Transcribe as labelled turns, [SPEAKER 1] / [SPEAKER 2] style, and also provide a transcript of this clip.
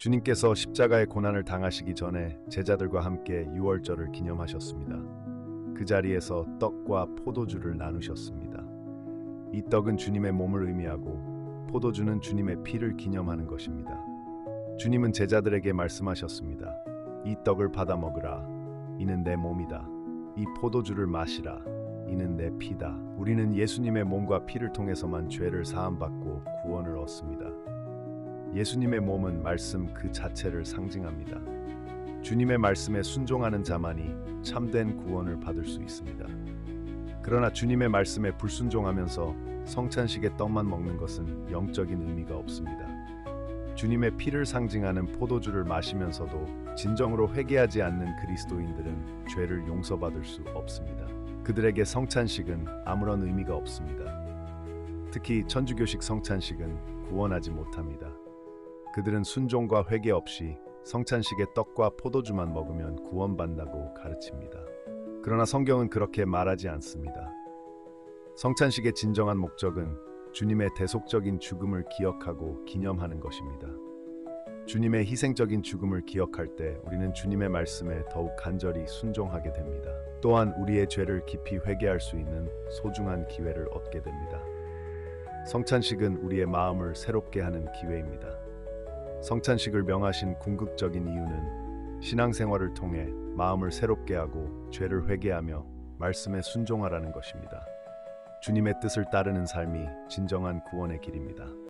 [SPEAKER 1] 주님께서 십자가의 고난을 당하시기 전에 제자들과 함께 유월절을 기념하셨습니다. 그 자리에서 떡과 포도주를 나누셨습니다. 이 떡은 주님의 몸을 의미하고 포도주는 주님의 피를 기념하는 것입니다. 주님은 제자들에게 말씀하셨습니다. 이 떡을 받아 먹으라. 이는 내 몸이다. 이 포도주를 마시라. 이는 내 피다. 우리는 예수님의 몸과 피를 통해서만 죄를 사함받고 구원을 얻습니다. 예수님의 몸은 말씀 그 자체를 상징합니다. 주님의 말씀에 순종하는 자만이 참된 구원을 받을 수 있습니다. 그러나 주님의 말씀에 불순종하면서 성찬식의 떡만 먹는 것은 영적인 의미가 없습니다. 주님의 피를 상징하는 포도주를 마시면서도 진정으로 회개하지 않는 그리스도인들은 죄를 용서받을 수 없습니다. 그들에게 성찬식은 아무런 의미가 없습니다. 특히 천주교식 성찬식은 구원하지 못합니다. 그들은 순종과 회개 없이 성찬식의 떡과 포도주만 먹으면 구원받는다고 가르칩니다. 그러나 성경은 그렇게 말하지 않습니다. 성찬식의 진정한 목적은 주님의 대속적인 죽음을 기억하고 기념하는 것입니다. 주님의 희생적인 죽음을 기억할 때 우리는 주님의 말씀에 더욱 간절히 순종하게 됩니다. 또한 우리의 죄를 깊이 회개할 수 있는 소중한 기회를 얻게 됩니다. 성찬식은 우리의 마음을 새롭게 하는 기회입니다. 성찬식을 명하신 궁극적인 이유는 신앙생활을 통해 마음을 새롭게 하고 죄를 회개하며 말씀에 순종하라는 것입니다. 주님의 뜻을 따르는 삶이 진정한 구원의 길입니다.